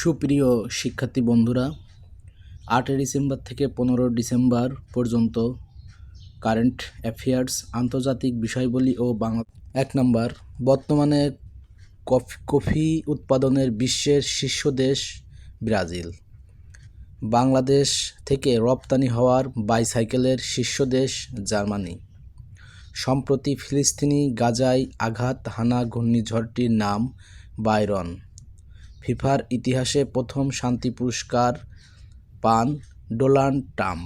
সুপ্রিয় শিক্ষার্থী বন্ধুরা, আটই ডিসেম্বর থেকে পনেরো ডিসেম্বর পর্যন্ত কারেন্ট অ্যাফেয়ার্স, আন্তর্জাতিক বিষয়বলী ও বাংলা এক নম্বর, বর্তমানে কফি কফি উৎপাদনের বিশ্বের শীর্ষ দেশ ব্রাজিল। বাংলাদেশ থেকে রপ্তানি হওয়ার বাইসাইকেলের শীর্ষ দেশ জার্মানি। সম্প্রতি ফিলিস্তিনি গাজায় আঘাত হানা ঘূর্ণিঝড়টির নাম বাইরন। ফিফার ইতিহাসে প্রথম শান্তি পুরস্কার পান ডোনাল্ড ট্রাম্প।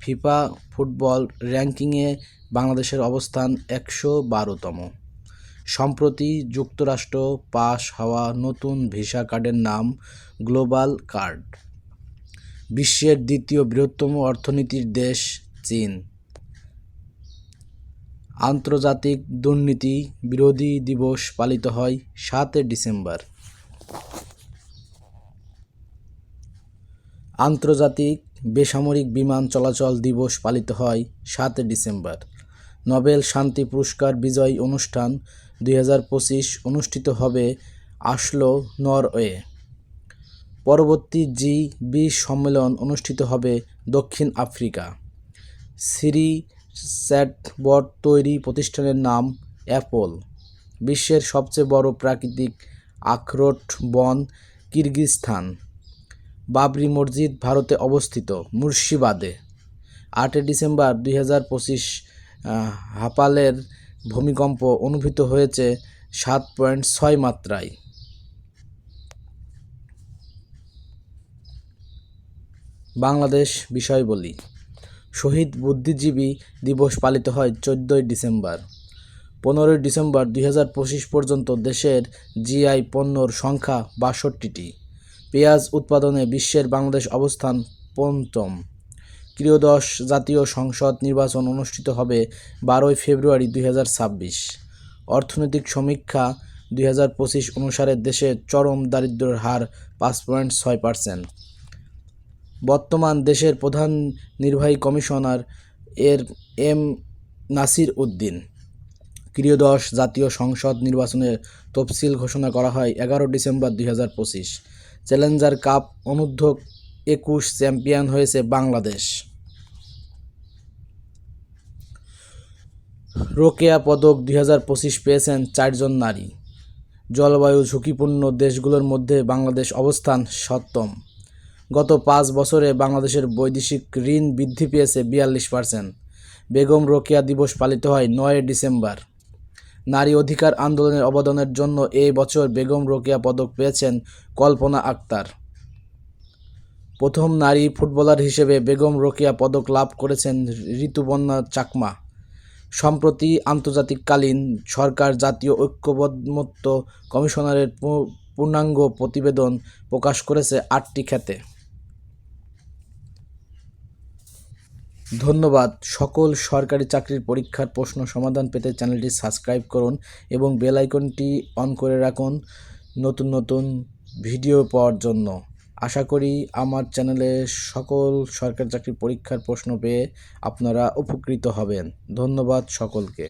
ফিফা ফুটবল র্যাঙ্কিংয়ে বাংলাদেশের অবস্থান একশো বারোতম। সম্প্রতি যুক্তরাষ্ট্র পাশ হওয়া নতুন ভিসা কার্ডের নাম গ্লোবাল কার্ড। বিশ্বের দ্বিতীয় বৃহত্তম অর্থনীতির দেশ চীন। আন্তর্জাতিক দুর্নীতি বিরোধী দিবস পালিত হয় সাতই ডিসেম্বর। আন্তর্জাতিক বেসামরিক বিমান চলাচল দিবস পালিত হয় সাতই ডিসেম্বর। নোবেল শান্তি পুরস্কার বিজয়ী অনুষ্ঠান দুই হাজার পঁচিশ অনুষ্ঠিত হবে আসলো নরওয়ে। পরবর্তী জি বিশ সম্মেলন অনুষ্ঠিত হবে দক্ষিণ আফ্রিকা। সিরি চ্যাটবট তৈরি প্রতিষ্ঠানের নাম অ্যাপল, বিশ্বের সবচেয়ে বড় প্রাকৃতিক আখরোট বন, কিরগিজস্তান। বাবরি মসজিদ ভারতে অবস্থিত মুর্শিবাদে আটই ডিসেম্বর দুই হাজার পঁচিশ হাপালের ভূমিকম্প অনুভূত হয়েছে সাত পয়েন্ট ছয় মাত্রায়। বাংলাদেশ বিষয় বলি শহীদ বুদ্ধিজীবী দিবস পালিত হয় চোদ্দোই ডিসেম্বর। পনেরোই ডিসেম্বর দুই হাজার পঁচিশ পর্যন্ত দেশের জিআই পণ্যর সংখ্যা বাষট্টিটি। পেঁয়াজ উৎপাদনে বিশ্বের বাংলাদেশ অবস্থান পঞ্চম। ত্রয়োদশ জাতীয় সংসদ নির্বাচন অনুষ্ঠিত হবে বারোই ফেব্রুয়ারি দুই হাজার ছাব্বিশ। অর্থনৈতিক সমীক্ষা দুই হাজার পঁচিশ অনুসারে দেশে চরম দারিদ্র্যের হার পাঁচ পয়েন্ট ছয় পার্সেন্ট। বর্তমান দেশের প্রধান নির্বাহী কমিশনার এর এম নাসির উদ্দিন। ত্রয়োদশ জাতীয় সংসদ নির্বাচনের তফসিল ঘোষণা করা হয় এগারো ডিসেম্বর দুই হাজার পঁচিশ। চ্যালেঞ্জার কাপ অনূর্ধ্ব একুশ চ্যাম্পিয়ন হয়েছে বাংলাদেশ। রোকেয়া পদক দুই হাজার পঁচিশ পেয়েছেন চারজন নারী। জলবায়ু ঝুঁকিপূর্ণ দেশগুলোর মধ্যে বাংলাদেশ অবস্থান সপ্তম। গত পাঁচ বছরে বাংলাদেশের বৈদেশিক ঋণ বৃদ্ধি পেয়েছে বিয়াল্লিশ পার্সেন্ট। বেগম রোকেয়া দিবস পালিত হয় নয় ডিসেম্বর। নারী অধিকার আন্দোলনের অবদানের জন্য এই বছর বেগম রোকেয়া পদক পেয়েছেন কল্পনা আক্তার। প্রথম নারী ফুটবলার হিসেবে বেগম রোকেয়া পদক লাভ করেছেন ঋতুপর্ণা চাকমা। সম্প্রতি আন্তর্জাতিককালীন সরকার জাতীয় ঐক্যবদ্ধ কমিশনারের পূর্ণাঙ্গ প্রতিবেদন প্রকাশ করেছে আটটি ক্ষেত্রে ধন্যবাদ। সকল সরকারি চাকরির পরীক্ষার প্রশ্ন সমাধান পেতে চ্যানেলটি সাবস্ক্রাইব করুন এবং বেল আইকনটি অন করে রাখুন নতুন নতুন ভিডিও পাওয়ার জন্য। আশা করি আমার চ্যানেলে সকল সরকারি চাকরির পরীক্ষার প্রশ্ন পেয়ে আপনারা উপকৃত হবেন। ধন্যবাদ সকলকে।